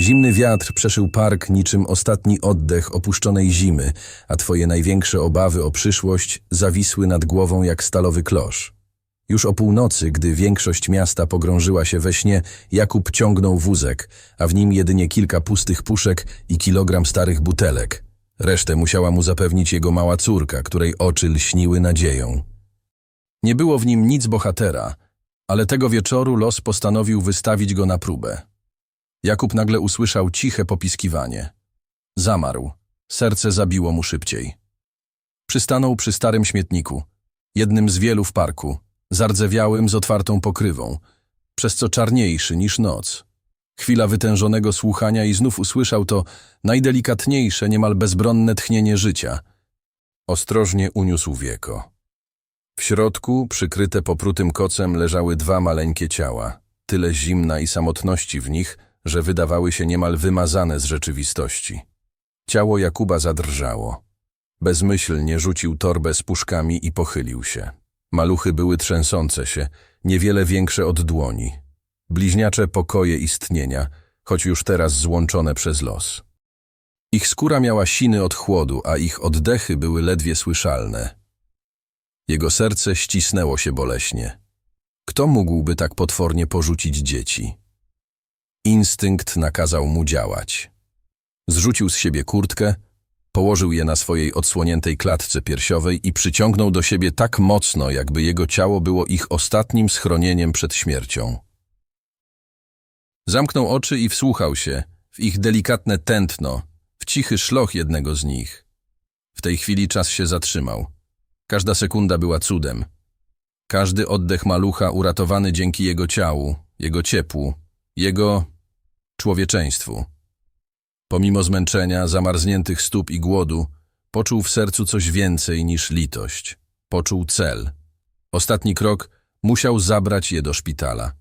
Zimny wiatr przeszył park niczym ostatni oddech opuszczonej zimy, a twoje największe obawy o przyszłość zawisły nad głową jak stalowy klosz. Już o północy, gdy większość miasta pogrążyła się we śnie, Jakub ciągnął wózek, a w nim jedynie kilka pustych puszek i kilogram starych butelek. Resztę musiała mu zapewnić jego mała córka, której oczy lśniły nadzieją. Nie było w nim nic bohatera, ale tego wieczoru los postanowił wystawić go na próbę. Jakub nagle usłyszał ciche popiskiwanie. Zamarł. Serce zabiło mu szybciej. Przystanął przy starym śmietniku, jednym z wielu w parku, zardzewiałym z otwartą pokrywą, przez co czarniejszy niż noc. Chwila wytężonego słuchania i znów usłyszał to najdelikatniejsze, niemal bezbronne tchnienie życia. Ostrożnie uniósł wieko. W środku, przykryte poprutym kocem, leżały dwa maleńkie ciała, tyle zimna i samotności w nich, że wydawały się niemal wymazane z rzeczywistości. Ciało Jakuba zadrżało. Bezmyślnie rzucił torbę z puszkami i pochylił się. Maluchy były trzęsące się, niewiele większe od dłoni. Bliźniacze pokoje istnienia, choć już teraz złączone przez los. Ich skóra miała siny od chłodu, a ich oddechy były ledwie słyszalne. Jego serce ścisnęło się boleśnie. Kto mógłby tak potwornie porzucić dzieci? Instynkt nakazał mu działać. Zrzucił z siebie kurtkę, położył je na swojej odsłoniętej klatce piersiowej i przyciągnął do siebie tak mocno, jakby jego ciało było ich ostatnim schronieniem przed śmiercią. Zamknął oczy i wsłuchał się w ich delikatne tętno, w cichy szloch jednego z nich. W tej chwili czas się zatrzymał. Każda sekunda była cudem. Każdy oddech malucha uratowany dzięki jego ciału, jego ciepłu, jego człowieczeństwu. Pomimo zmęczenia, zamarzniętych stóp i głodu, poczuł w sercu coś więcej niż litość. Poczuł cel. Ostatni krok musiał zabrać je do szpitala.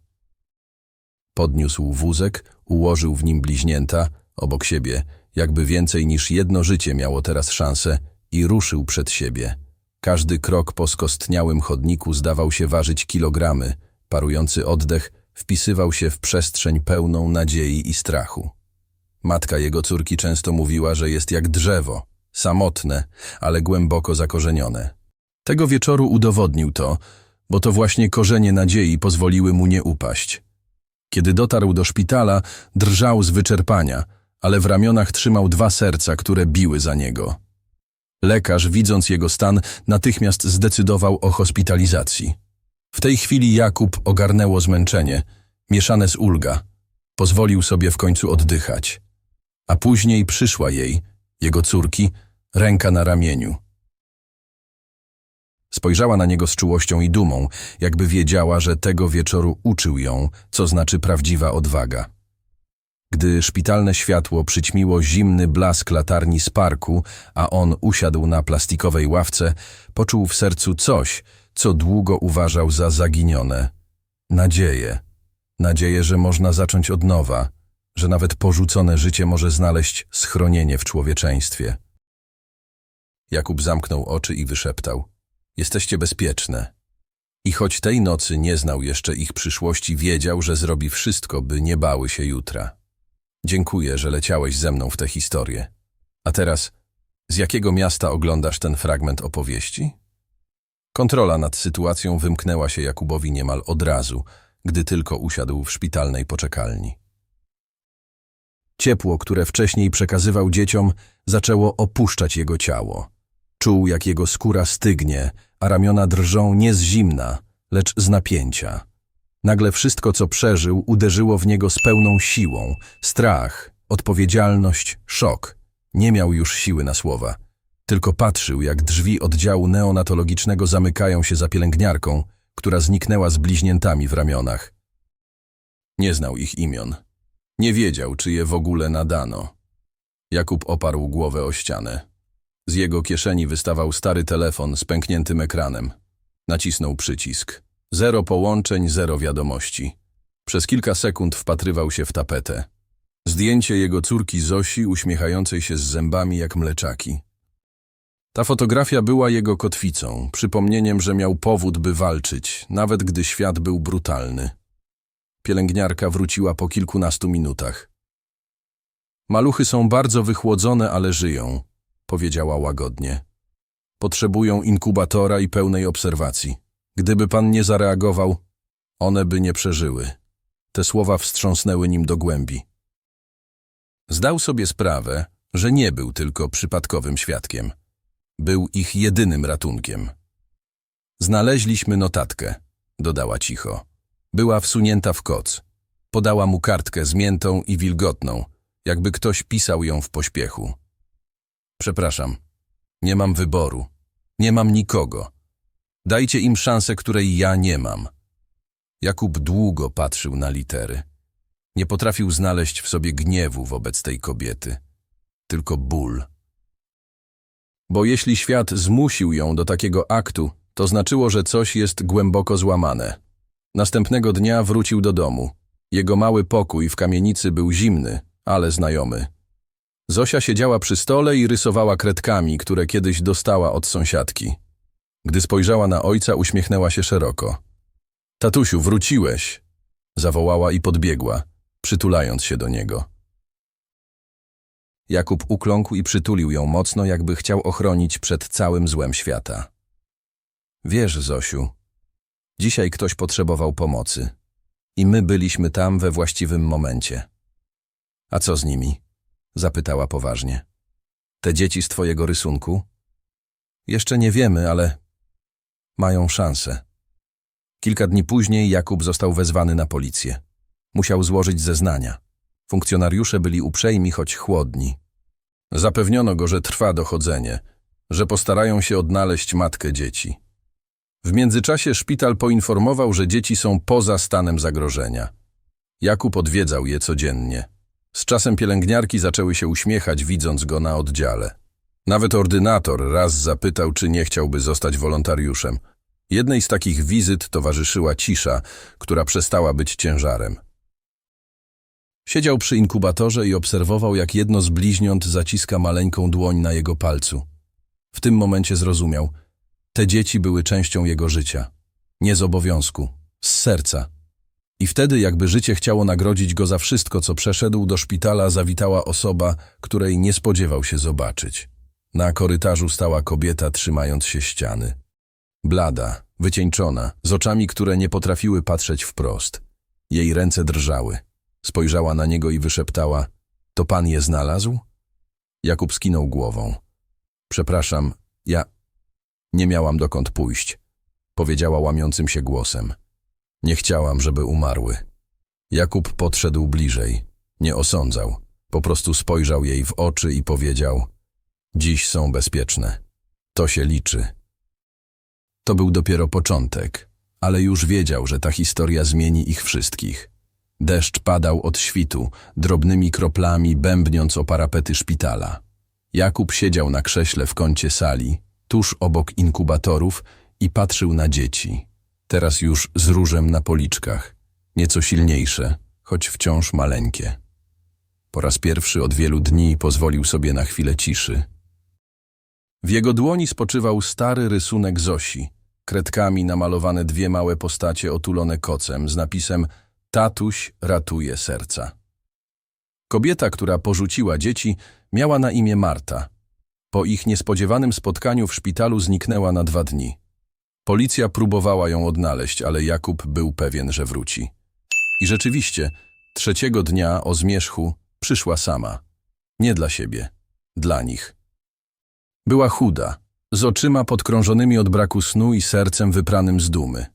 Podniósł wózek, ułożył w nim bliźnięta, obok siebie, jakby więcej niż jedno życie miało teraz szansę i ruszył przed siebie. Każdy krok po skostniałym chodniku zdawał się ważyć kilogramy, parujący oddech wpisywał się w przestrzeń pełną nadziei i strachu. Matka jego córki często mówiła, że jest jak drzewo, samotne, ale głęboko zakorzenione. Tego wieczoru udowodnił to, bo to właśnie korzenie nadziei pozwoliły mu nie upaść. Kiedy dotarł do szpitala, drżał z wyczerpania, ale w ramionach trzymał dwa serca, które biły za niego. Lekarz, widząc jego stan, natychmiast zdecydował o hospitalizacji. W tej chwili Jakub ogarnęło zmęczenie, mieszane z ulga. Pozwolił sobie w końcu oddychać. A później przyszła jej, jego córki, ręka na ramieniu. Spojrzała na niego z czułością i dumą, jakby wiedziała, że tego wieczoru uczył ją, co znaczy prawdziwa odwaga. Gdy szpitalne światło przyćmiło zimny blask latarni z parku, a on usiadł na plastikowej ławce, poczuł w sercu coś, co długo uważał za zaginione. Nadzieję. Nadzieję, że można zacząć od nowa, że nawet porzucone życie może znaleźć schronienie w człowieczeństwie. Jakub zamknął oczy i wyszeptał. Jesteście bezpieczne. I choć tej nocy nie znał jeszcze ich przyszłości, wiedział, że zrobi wszystko, by nie bały się jutra. Dziękuję, że leciałeś ze mną w tę historię. A teraz, z jakiego miasta oglądasz ten fragment opowieści? Kontrola nad sytuacją wymknęła się Jakubowi niemal od razu, gdy tylko usiadł w szpitalnej poczekalni. Ciepło, które wcześniej przekazywał dzieciom, zaczęło opuszczać jego ciało. Czuł, jak jego skóra stygnie, a ramiona drżą nie z zimna, lecz z napięcia. Nagle wszystko, co przeżył, uderzyło w niego z pełną siłą. Strach, odpowiedzialność, szok. Nie miał już siły na słowa. Tylko patrzył, jak drzwi oddziału neonatologicznego zamykają się za pielęgniarką, która zniknęła z bliźniętami w ramionach. Nie znał ich imion. Nie wiedział, czy je w ogóle nadano. Jakub oparł głowę o ścianę. Z jego kieszeni wystawał stary telefon z pękniętym ekranem. Nacisnął przycisk. Zero połączeń, zero wiadomości. Przez kilka sekund wpatrywał się w tapetę. Zdjęcie jego córki Zosi, uśmiechającej się z zębami jak mleczaki. Ta fotografia była jego kotwicą, przypomnieniem, że miał powód, by walczyć, nawet gdy świat był brutalny. Pielęgniarka wróciła po kilkunastu minutach. Maluchy są bardzo wychłodzone, ale żyją, powiedziała łagodnie. Potrzebują inkubatora i pełnej obserwacji. Gdyby pan nie zareagował, one by nie przeżyły. Te słowa wstrząsnęły nim do głębi. Zdał sobie sprawę, że nie był tylko przypadkowym świadkiem. Był ich jedynym ratunkiem. Znaleźliśmy notatkę, dodała cicho. Była wsunięta w koc. Podała mu kartkę zmiętą i wilgotną, jakby ktoś pisał ją w pośpiechu. Przepraszam, nie mam wyboru. Nie mam nikogo. Dajcie im szansę, której ja nie mam. Jakub długo patrzył na litery. Nie potrafił znaleźć w sobie gniewu wobec tej kobiety, tylko ból. Bo jeśli świat zmusił ją do takiego aktu, to znaczyło, że coś jest głęboko złamane. Następnego dnia wrócił do domu. Jego mały pokój w kamienicy był zimny, ale znajomy. Zosia siedziała przy stole i rysowała kredkami, które kiedyś dostała od sąsiadki. Gdy spojrzała na ojca, uśmiechnęła się szeroko. Tatusiu, wróciłeś! Zawołała i podbiegła, przytulając się do niego. Jakub ukląkł i przytulił ją mocno, jakby chciał ochronić przed całym złem świata. Wiesz, Zosiu, dzisiaj ktoś potrzebował pomocy. I my byliśmy tam we właściwym momencie. A co z nimi? Zapytała poważnie. Te dzieci z twojego rysunku? Jeszcze nie wiemy, ale mają szansę. Kilka dni później Jakub został wezwany na policję. Musiał złożyć zeznania. Funkcjonariusze byli uprzejmi, choć chłodni. Zapewniono go, że trwa dochodzenie, że postarają się odnaleźć matkę dzieci. W międzyczasie szpital poinformował, że dzieci są poza stanem zagrożenia. Jakub odwiedzał je codziennie. Z czasem pielęgniarki zaczęły się uśmiechać, widząc go na oddziale. Nawet ordynator raz zapytał, czy nie chciałby zostać wolontariuszem. Jednej z takich wizyt towarzyszyła cisza, która przestała być ciężarem. Siedział przy inkubatorze i obserwował, jak jedno z bliźniąt zaciska maleńką dłoń na jego palcu. W tym momencie zrozumiał, te dzieci były częścią jego życia. Nie z obowiązku, z serca. I wtedy, jakby życie chciało nagrodzić go za wszystko, co przeszedł, do szpitala zawitała osoba, której nie spodziewał się zobaczyć. Na korytarzu stała kobieta, trzymając się ściany. Blada, wycieńczona, z oczami, które nie potrafiły patrzeć wprost. Jej ręce drżały. Spojrzała na niego i wyszeptała: To pan je znalazł? Jakub skinął głową. Przepraszam, ja nie miałam dokąd pójść, powiedziała łamiącym się głosem. Nie chciałam, żeby umarły. Jakub podszedł bliżej. Nie osądzał. Po prostu spojrzał jej w oczy i powiedział: Dziś są bezpieczne. To się liczy. To był dopiero początek, ale już wiedział, że ta historia zmieni ich wszystkich. Deszcz padał od świtu, drobnymi kroplami bębniąc o parapety szpitala. Jakub siedział na krześle w kącie sali, tuż obok inkubatorów i patrzył na dzieci. Teraz już z różem na policzkach, nieco silniejsze, choć wciąż maleńkie. Po raz pierwszy od wielu dni pozwolił sobie na chwilę ciszy. W jego dłoni spoczywał stary rysunek Zosi, kredkami namalowane dwie małe postacie otulone kocem z napisem Tatuś ratuje serca. Kobieta, która porzuciła dzieci, miała na imię Marta. Po ich niespodziewanym spotkaniu w szpitalu zniknęła na dwa dni. Policja próbowała ją odnaleźć, ale Jakub był pewien, że wróci. I rzeczywiście, trzeciego dnia o zmierzchu przyszła sama. Nie dla siebie, dla nich. Była chuda, z oczyma podkrążonymi od braku snu i sercem wypranym z dumy.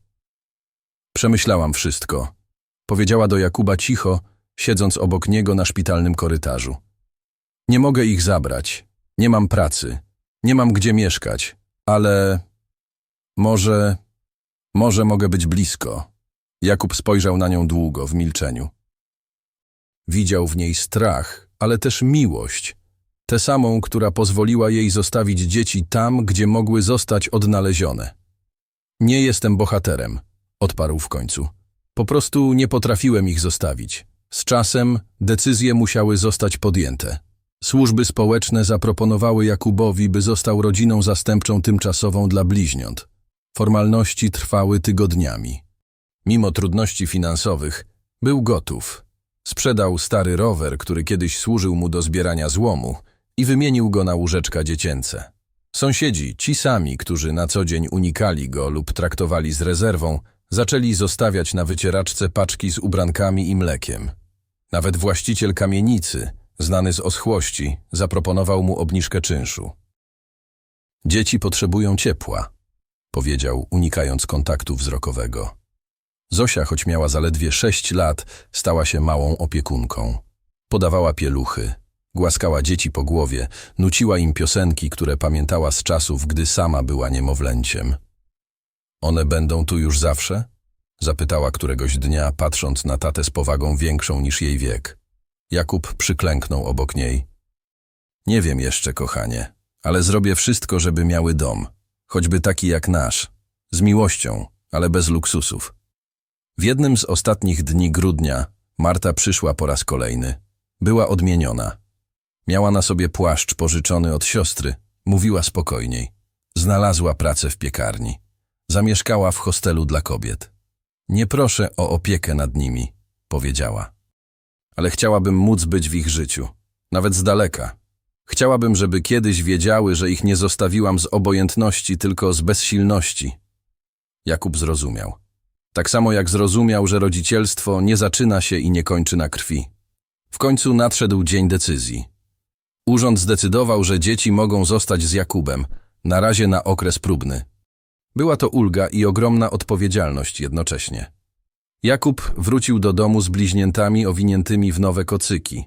Przemyślałam wszystko, powiedziała do Jakuba cicho, siedząc obok niego na szpitalnym korytarzu. Nie mogę ich zabrać, nie mam pracy, nie mam gdzie mieszkać, ale może, może mogę być blisko. Jakub spojrzał na nią długo, w milczeniu. Widział w niej strach, ale też miłość, tę samą, która pozwoliła jej zostawić dzieci tam, gdzie mogły zostać odnalezione. Nie jestem bohaterem, odparł w końcu. Po prostu nie potrafiłem ich zostawić. Z czasem decyzje musiały zostać podjęte. Służby społeczne zaproponowały Jakubowi, by został rodziną zastępczą tymczasową dla bliźniąt. Formalności trwały tygodniami. Mimo trudności finansowych, był gotów. Sprzedał stary rower, który kiedyś służył mu do zbierania złomu i wymienił go na łóżeczka dziecięce. Sąsiedzi, ci sami, którzy na co dzień unikali go lub traktowali z rezerwą, zaczęli zostawiać na wycieraczce paczki z ubrankami i mlekiem. Nawet właściciel kamienicy, znany z oschłości, zaproponował mu obniżkę czynszu. Dzieci potrzebują ciepła, powiedział, unikając kontaktu wzrokowego. Zosia, choć miała zaledwie sześć lat, stała się małą opiekunką. Podawała pieluchy, głaskała dzieci po głowie, nuciła im piosenki, które pamiętała z czasów, gdy sama była niemowlęciem. One będą tu już zawsze? Zapytała któregoś dnia, patrząc na tatę z powagą większą niż jej wiek. Jakub przyklęknął obok niej. Nie wiem jeszcze, kochanie, ale zrobię wszystko, żeby miały dom. Choćby taki jak nasz. Z miłością, ale bez luksusów. W jednym z ostatnich dni grudnia Marta przyszła po raz kolejny. Była odmieniona. Miała na sobie płaszcz pożyczony od siostry. Mówiła spokojniej. Znalazła pracę w piekarni. Zamieszkała w hostelu dla kobiet. Nie proszę o opiekę nad nimi, powiedziała. Ale chciałabym móc być w ich życiu, nawet z daleka. Chciałabym, żeby kiedyś wiedziały, że ich nie zostawiłam z obojętności, tylko z bezsilności. Jakub zrozumiał. Tak samo jak zrozumiał, że rodzicielstwo nie zaczyna się i nie kończy na krwi. W końcu nadszedł dzień decyzji. Urząd zdecydował, że dzieci mogą zostać z Jakubem, na razie na okres próbny. Była to ulga i ogromna odpowiedzialność jednocześnie. Jakub wrócił do domu z bliźniętami owiniętymi w nowe kocyki.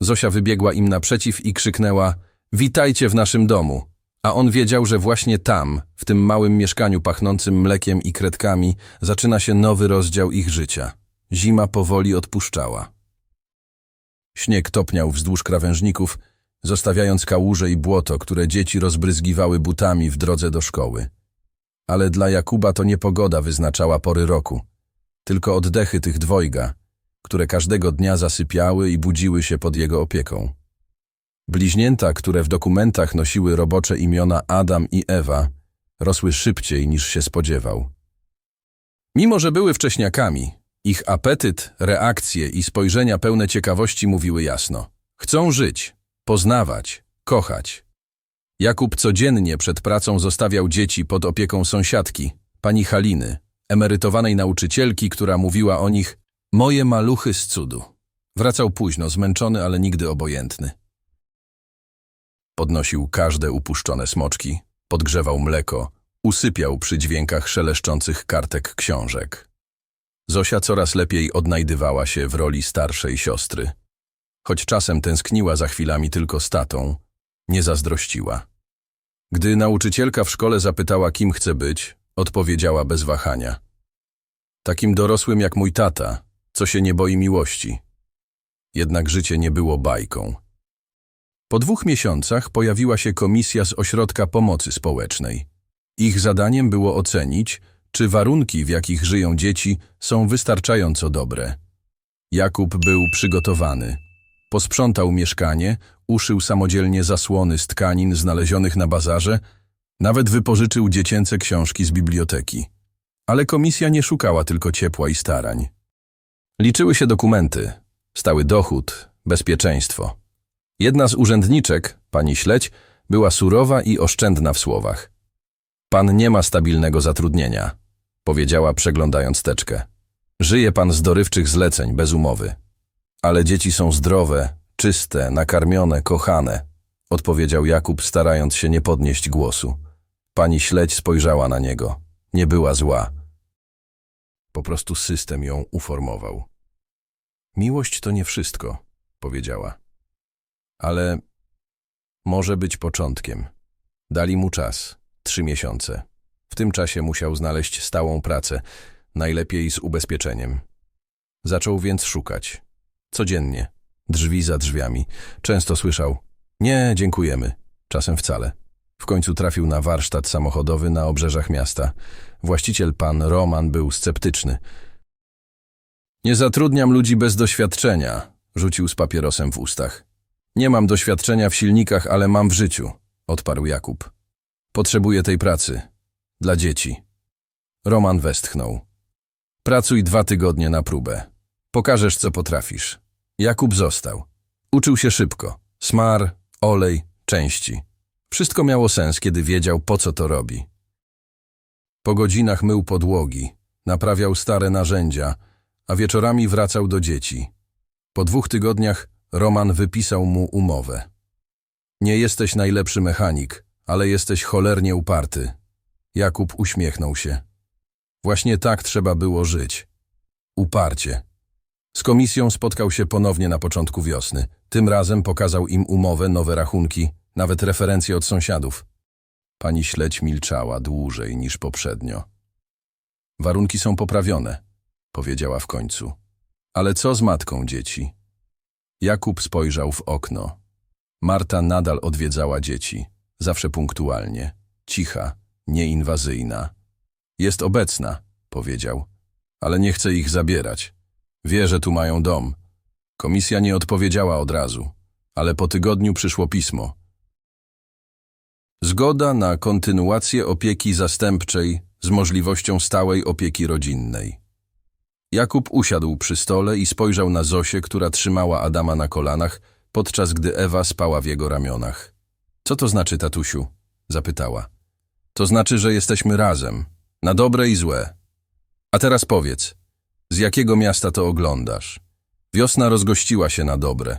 Zosia wybiegła im naprzeciw i krzyknęła – Witajcie w naszym domu! A on wiedział, że właśnie tam, w tym małym mieszkaniu pachnącym mlekiem i kredkami, zaczyna się nowy rozdział ich życia. Zima powoli odpuszczała. Śnieg topniał wzdłuż krawężników, zostawiając kałuże i błoto, które dzieci rozbryzgiwały butami w drodze do szkoły. Ale dla Jakuba to nie pogoda wyznaczała pory roku, tylko oddechy tych dwojga, które każdego dnia zasypiały i budziły się pod jego opieką. Bliźnięta, które w dokumentach nosiły robocze imiona Adam i Ewa, rosły szybciej niż się spodziewał. Mimo, że były wcześniakami, ich apetyt, reakcje i spojrzenia pełne ciekawości mówiły jasno. Chcą żyć, poznawać, kochać. Jakub codziennie przed pracą zostawiał dzieci pod opieką sąsiadki, pani Haliny, emerytowanej nauczycielki, która mówiła o nich moje maluchy z cudu. Wracał późno, zmęczony, ale nigdy obojętny. Podnosił każde upuszczone smoczki, podgrzewał mleko, usypiał przy dźwiękach szeleszczących kartek książek. Zosia coraz lepiej odnajdywała się w roli starszej siostry. Choć czasem tęskniła za chwilami tylko z tatą, nie zazdrościła. Gdy nauczycielka w szkole zapytała, kim chce być, odpowiedziała bez wahania. Takim dorosłym jak mój tata, co się nie boi miłości. Jednak życie nie było bajką. Po dwóch miesiącach pojawiła się komisja z Ośrodka Pomocy Społecznej. Ich zadaniem było ocenić, czy warunki, w jakich żyją dzieci, są wystarczająco dobre. Jakub był przygotowany. Posprzątał mieszkanie, uszył samodzielnie zasłony z tkanin znalezionych na bazarze, nawet wypożyczył dziecięce książki z biblioteki. Ale komisja nie szukała tylko ciepła i starań. Liczyły się dokumenty, stały dochód, bezpieczeństwo. Jedna z urzędniczek, pani Śledź, była surowa i oszczędna w słowach. Pan nie ma stabilnego zatrudnienia, powiedziała przeglądając teczkę. Żyje pan z dorywczych zleceń, bez umowy. Ale dzieci są zdrowe, czyste, nakarmione, kochane, odpowiedział Jakub, starając się nie podnieść głosu. Pani Śledź spojrzała na niego. Nie była zła. Po prostu system ją uformował. Miłość to nie wszystko, powiedziała. Ale może być początkiem. Dali mu czas, trzy miesiące. W tym czasie musiał znaleźć stałą pracę, najlepiej z ubezpieczeniem. Zaczął więc szukać. Codziennie, drzwi za drzwiami. Często słyszał: Nie, dziękujemy. Czasem wcale. W końcu trafił na warsztat samochodowy na obrzeżach miasta. Właściciel pan Roman był sceptyczny. Nie zatrudniam ludzi bez doświadczenia, rzucił z papierosem w ustach. Nie mam doświadczenia w silnikach, ale mam w życiu, odparł Jakub. Potrzebuję tej pracy. Dla dzieci. Roman westchnął. Pracuj dwa tygodnie na próbę. Pokażesz, co potrafisz. Jakub został. Uczył się szybko. Smar, olej, części. Wszystko miało sens, kiedy wiedział, po co to robi. Po godzinach mył podłogi, naprawiał stare narzędzia, a wieczorami wracał do dzieci. Po dwóch tygodniach Roman wypisał mu umowę. Nie jesteś najlepszy mechanik, ale jesteś cholernie uparty. Jakub uśmiechnął się. Właśnie tak trzeba było żyć. Uparcie. Z komisją spotkał się ponownie na początku wiosny. Tym razem pokazał im umowę, nowe rachunki, nawet referencje od sąsiadów. Pani śledź milczała dłużej niż poprzednio. Warunki są poprawione, powiedziała w końcu. Ale co z matką dzieci? Jakub spojrzał w okno. Marta nadal odwiedzała dzieci, zawsze punktualnie, cicha, nieinwazyjna. Jest obecna, powiedział, ale nie chce ich zabierać. Wie, że tu mają dom. Komisja nie odpowiedziała od razu, ale po tygodniu przyszło pismo. Zgoda na kontynuację opieki zastępczej z możliwością stałej opieki rodzinnej. Jakub usiadł przy stole i spojrzał na Zosię, która trzymała Adama na kolanach, podczas gdy Ewa spała w jego ramionach. Co to znaczy, tatusiu? zapytała. To znaczy, że jesteśmy razem, na dobre i złe. A teraz powiedz, z jakiego miasta to oglądasz? Wiosna rozgościła się na dobre.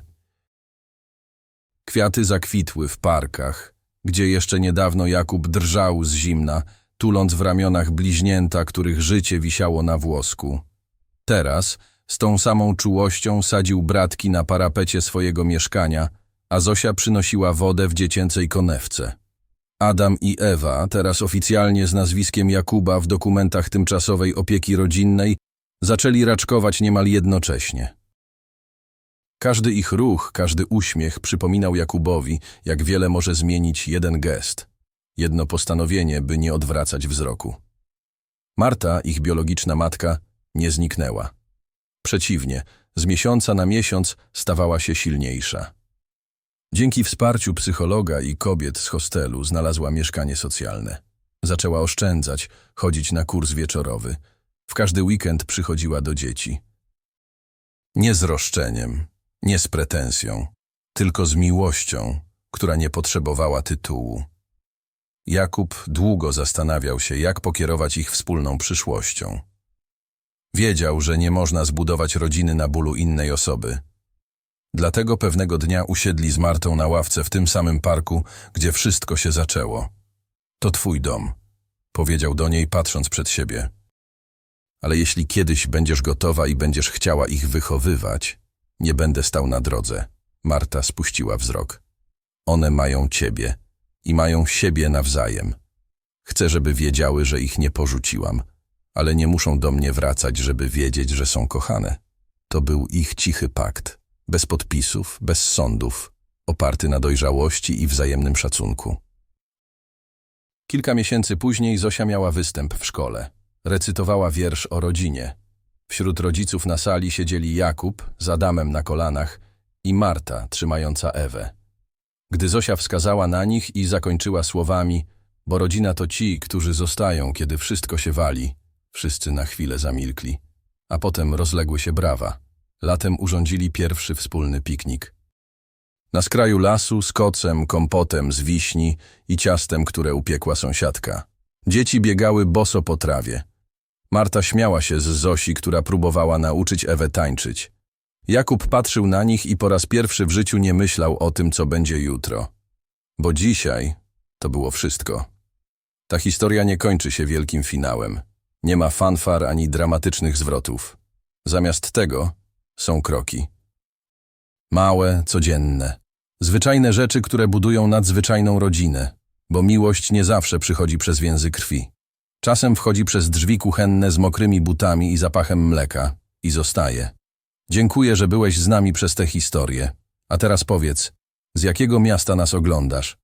Kwiaty zakwitły w parkach, gdzie jeszcze niedawno Jakub drżał z zimna, tuląc w ramionach bliźnięta, których życie wisiało na włosku. Teraz z tą samą czułością sadził bratki na parapecie swojego mieszkania, a Zosia przynosiła wodę w dziecięcej konewce. Adam i Ewa, teraz oficjalnie z nazwiskiem Jakuba w dokumentach tymczasowej opieki rodzinnej, zaczęli raczkować niemal jednocześnie. Każdy ich ruch, każdy uśmiech przypominał Jakubowi, jak wiele może zmienić jeden gest, jedno postanowienie, by nie odwracać wzroku. Marta, ich biologiczna matka, nie zniknęła. Przeciwnie, z miesiąca na miesiąc stawała się silniejsza. Dzięki wsparciu psychologa i kobiet z hostelu znalazła mieszkanie socjalne. Zaczęła oszczędzać, chodzić na kurs wieczorowy. W każdy weekend przychodziła do dzieci. Nie z roszczeniem, nie z pretensją, tylko z miłością, która nie potrzebowała tytułu. Jakub długo zastanawiał się, jak pokierować ich wspólną przyszłością. Wiedział, że nie można zbudować rodziny na bólu innej osoby. Dlatego pewnego dnia usiedli z Martą na ławce w tym samym parku, gdzie wszystko się zaczęło. To twój dom, powiedział do niej, patrząc przed siebie. Ale jeśli kiedyś będziesz gotowa i będziesz chciała ich wychowywać, nie będę stał na drodze. Marta spuściła wzrok. One mają ciebie i mają siebie nawzajem. Chcę, żeby wiedziały, że ich nie porzuciłam, ale nie muszą do mnie wracać, żeby wiedzieć, że są kochane. To był ich cichy pakt, bez podpisów, bez sądów, oparty na dojrzałości i wzajemnym szacunku. Kilka miesięcy później Zosia miała występ w szkole. Recytowała wiersz o rodzinie. Wśród rodziców na sali siedzieli Jakub z Adamem na kolanach i Marta trzymająca Ewę. Gdy Zosia wskazała na nich i zakończyła słowami, bo rodzina to ci, którzy zostają, kiedy wszystko się wali, wszyscy na chwilę zamilkli, a potem rozległy się brawa. Latem urządzili pierwszy wspólny piknik. Na skraju lasu z kocem, kompotem z wiśni i ciastem, które upiekła sąsiadka. Dzieci biegały boso po trawie. Marta śmiała się z Zosi, która próbowała nauczyć Ewę tańczyć. Jakub patrzył na nich i po raz pierwszy w życiu nie myślał o tym, co będzie jutro. Bo dzisiaj to było wszystko. Ta historia nie kończy się wielkim finałem. Nie ma fanfar ani dramatycznych zwrotów. Zamiast tego są kroki. Małe, codzienne. Zwyczajne rzeczy, które budują nadzwyczajną rodzinę, bo miłość nie zawsze przychodzi przez więzy krwi. Czasem wchodzi przez drzwi kuchenne z mokrymi butami i zapachem mleka i zostaje. Dziękuję, że byłeś z nami przez tę historię. A teraz powiedz, z jakiego miasta nas oglądasz?